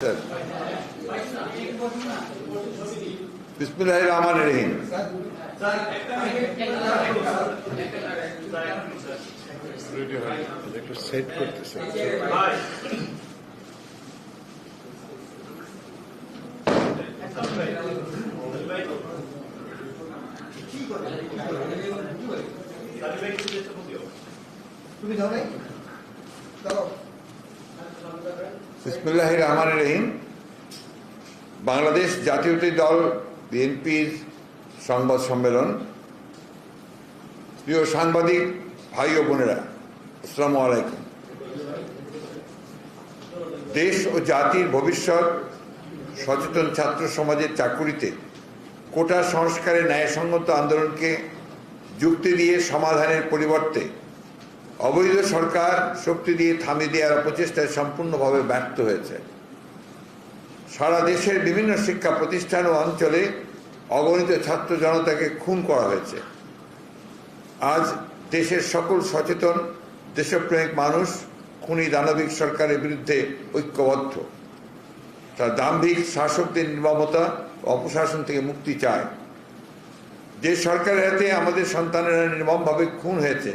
Sir বিসমুল্লাহ রহমান রহিম একটু set করতেছে। তুমি যাও নাই চলো বিসমুল্লাহ রহমান রহিম। বাংলাদেশ জাতীয়তাবাদী দল, বিএনপির সংবাদ সম্মেলন। প্রিয় সাংবাদিক, ভাই ও বোনেরা, আসসালামু আলাইকুম। দেশ ও জাতির ভবিষ্যৎ, সচেতন ছাত্র সমাজের চাকুরিতে কোটা সংস্কারের ন্যায়সঙ্গত আন্দোলনকে যুক্তি দিয়ে সমাধানের পরিবর্তে অবৈধ সরকার শক্তি দিয়ে থামিয়ে দেওয়ার প্রচেষ্টায় সম্পূর্ণভাবে ব্যর্থ হয়েছে। সারা দেশের বিভিন্ন শিক্ষা প্রতিষ্ঠান ও অঞ্চলে অগণিত ছাত্র জনতাকে খুন করা হয়েছে। আজ দেশের সকল সচেতন, দেশপ্রেমিক মানুষ খুনি দানবিক সরকারের বিরুদ্ধে ঐক্যবদ্ধ। তার দাম্ভিক শাসকদের নির্মমতা অপশাসন থেকে মুক্তি চায়। যে সরকারের হাতে আমাদের সন্তানেরা নির্মমভাবে খুন হয়েছে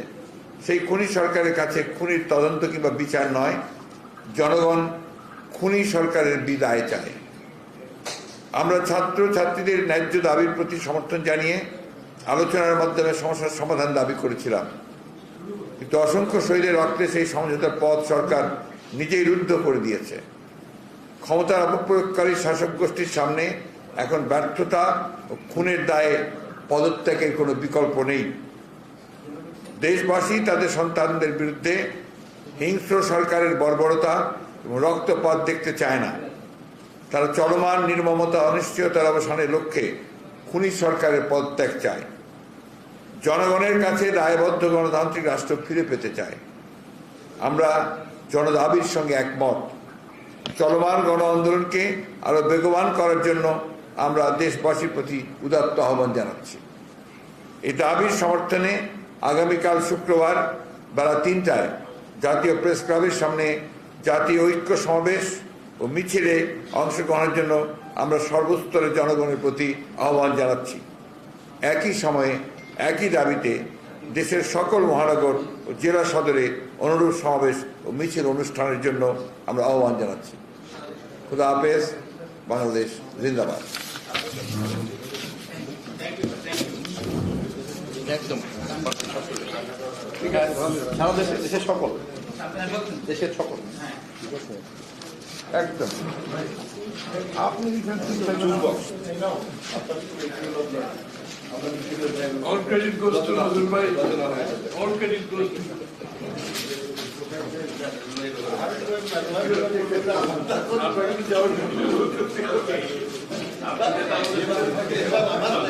সেই খুনি সরকারের কাছে খুনির তদন্ত কিংবা বিচার নয়, জনগণ খুনি সরকারের বিদায় চায়। আমরা ছাত্র ছাত্রীদের ন্যায্য দাবির প্রতি সমর্থন জানিয়ে আলোচনার মাধ্যমে সমস্যার সমাধান দাবি করেছিলাম। কিন্তু অসংখ্য শহীদের রক্তে সেই সমঝোতার পথ সরকার নিজেই রুদ্ধ করে দিয়েছে। ক্ষমতার অপপ্রয়োগকারী শাসক গোষ্ঠীর সামনে এখন ব্যর্থতা ও খুনের দায়ে পদত্যাগের কোনো বিকল্প নেই। দেশবাসী, তাদের সন্তানদের বিরুদ্ধে হিংস্র সরকারের বর্বরতা এবং রক্তপাত দেখতে চায় না। তারা চলমান নির্মমতা, অনিশ্চয়তার অবসানের লক্ষ্যে খুনি সরকারের পদত্যাগ চায়। জনগণের কাছে দায়বদ্ধ গণতান্ত্রিক রাষ্ট্র ফিরে পেতে চায়। আমরা জনদাবির সঙ্গে একমত। চলমান গণ আন্দোলনকে আরও বেগবান করার জন্য আমরা দেশবাসীর প্রতি উদাত্ত আহ্বান জানাচ্ছি। এই দাবির সমর্থনে আগামীকাল শুক্রবার বেলা তিনটায় জাতীয় প্রেস ক্লাবের সামনে জাতীয় ঐক্য সমাবেশ ও মিছিলে অংশগ্রহণের জন্য আমরা সর্বস্তরের জনগণের প্রতি আহ্বান জানাচ্ছি। একই সময়ে একই দাবিতে দেশের সকল মহানগর ও জেলা সদরে অনুরূপ সমাবেশ ও মিছিল অনুষ্ঠানের জন্য আমরা আহ্বান জানাচ্ছি। খুদা হাফেজ, বাংলাদেশ জিন্দাবাদ। একদম সারা দেশের দেশের সকল দেশের সকল একদম আপনি যুবক All credit goes to Nazir Bhai. All credit goes to. আপনাকে